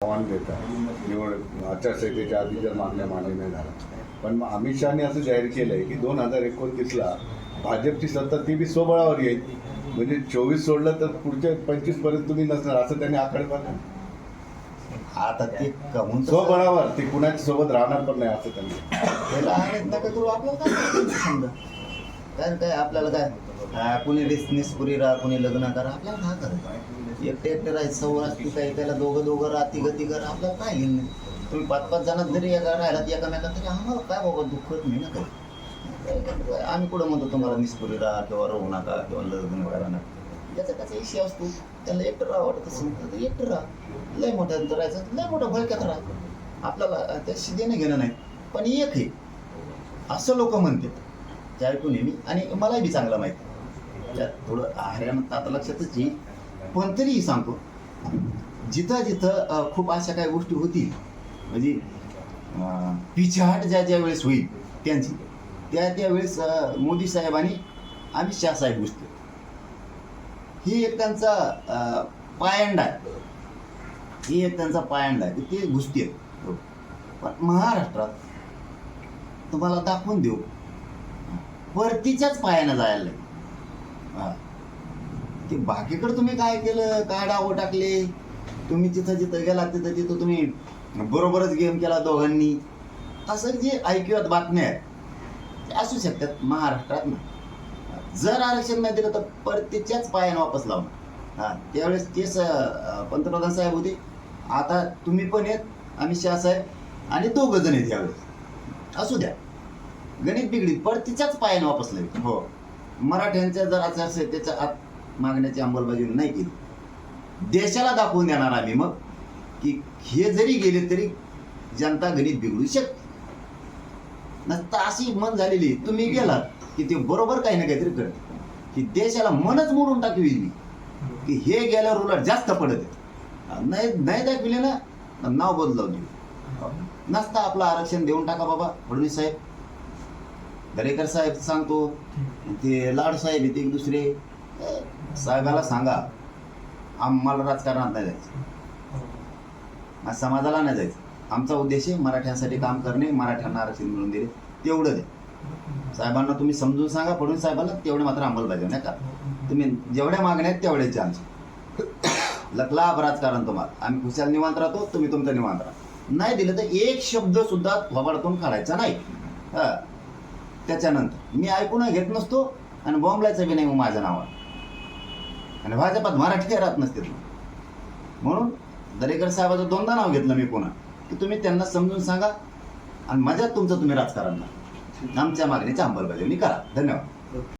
आव्हान देत आहे निवड आचारसंहितेच्या आधी जर मागण्या मान्य नाही झाल्या पण मग अमित शहाने असं जाहीर केलं आहे की दोन हजार एकोणतीसला भाजपची सत्ता ती बी स्वबळावर येईल. म्हणजे चोवीस सोडलं तर पुढच्या पंचवीसपर्यंत तुम्ही नसणार असं त्यांनी आकडे पाहिलं आता ते कमून स्वबळावर ते कुणाच्या सोबत राहणार पण नाही असं त्यांनी त्याला आहेत नका करू आपल्याला काय करायचं समजा कारण काय आपल्याला काय कुणी बिझनेस पुरी राहा कुणी लग्न करा आपल्याला हा करा एकटे एकटे राहायचं सवय असते काही त्याला दोघं दोघं राहा तिघं करा आपल्याला काय घेणं नाही. तुम्ही पाच पाच जणात जरी एका राहिलात एकामेकात तरी आम्हाला काय बाबा दुःखत नाही ना काही? आम्ही कुठं म्हणतो तुम्हाला निस्पुरी राहा किंवा राहू नका किंवा लग्न करा नका? ज्याचा त्याचा विषय असतो. त्याला एकटं राहा वाटत असेल तर एकटं राहा. लय मोठ्यात राहायचं लय मोठ्या भडक्यात राहा. आपल्याला त्याशी देणं घेणं नाही पण एक आहे. असं लोक म्हणतात. ते ऐकून आहे मी. आणि मलाही बी चांगलं माहिती. त्यात थोडं हरियाणात आता लक्षातच येईल पण तरीही सांगतो जिथं जिथं खूप अशा काही गोष्टी होतील म्हणजे पिछाट ज्या ज्या वेळेस होईल त्यांची त्या त्यावेळेस मोदी साहेबांनी अमित शाह साहेब घुसते ही एक त्यांचा पायंडा आहे. ही एक त्यांचा पायंडा आहे. ते घुसते पण महाराष्ट्रात तुम्हाला दाखवून देऊ. परतीच्याच पायानं जायला लागेल. ते बाकीकडे तुम्ही काय केलं? काय डावं टाकले? तुम्ही जिथं जिथं गेला तिथं तिथं तुम्ही बरोबरच गेम केला दोघांनी. असं जे ऐकूयात बातम्या आहेत ते असू शकतात महाराष्ट्रात ना. जर आरक्षण नाही दिलं तर परतीच्याच पायानं वापस लावणार हा त्यावेळेस तेच पंतप्रधान साहेब होते. आता तुम्ही पण येत अमित शहा साहेब आणि दोघं जण आहेत यावेळेस. असू द्या. गणित बिगडीत परतीच्याच पायानं वापस लागेल हो. मराठ्यांच्या जर आचारसंहितेच्या आत मागण्याची अंमलबजावणी नाही केली देशाला दाखवून देणार आम्ही मग की हे जरी गेले तरी जनता गणित बिघडू शकते. नसता अशी मन झालेली तुम्ही गेलात की ते बरोबर काही ना काहीतरी करते. की देशाला मनच मोडून टाकवी मी. की हे गेल्यावर उलट जास्त पडत. नाही नाही दाखविले ना नाव बदलावून देऊ नसता आपलं आरक्षण देऊन टाका बाबा फडणवीस साहेब. दरेकर साहेब सांगतो ते लाड साहेब येते एक दुसरे. साहेबाला सांगा आम्हाला राजकारणात नाही जायचं. समाजाला नाही जायचं. आमचा उद्देश आहे मराठ्यांसाठी काम करणे मराठ्यांना आरक्षण मिळून देणे तेवढं दे साहेबांना तुम्ही समजून सांगा फडणवीस साहेबाला तेवढे मात्र अंमलबजावणी का तुम्ही जेवढ्या मागण्या आहेत तेवढ्याच आमचे लकलाभ राजकारण तुम्हाला. आम्ही खुशाल निवांत राहतो तुम्ही तुमचं निवांत राहा. नाही दिलं तर एक शब्द सुद्धा थोबाडातून काढायचा नाही. हा. त्याच्यानंतर. मी ऐकून घेत नसतो आणि बॉम्बलायचं बी नाही मग माझ्या नावावर. आणि भाजपात मराठी राहत नसते म्हणून दरेकर साहेबाचं दोनदा नाव घेतलं मी पुन्हा. की तुम्ही त्यांना समजून सांगा आणि मजात तुमचं तुम्ही राजकारण आमच्या मागणीची अंमलबजावणी करा. धन्यवाद.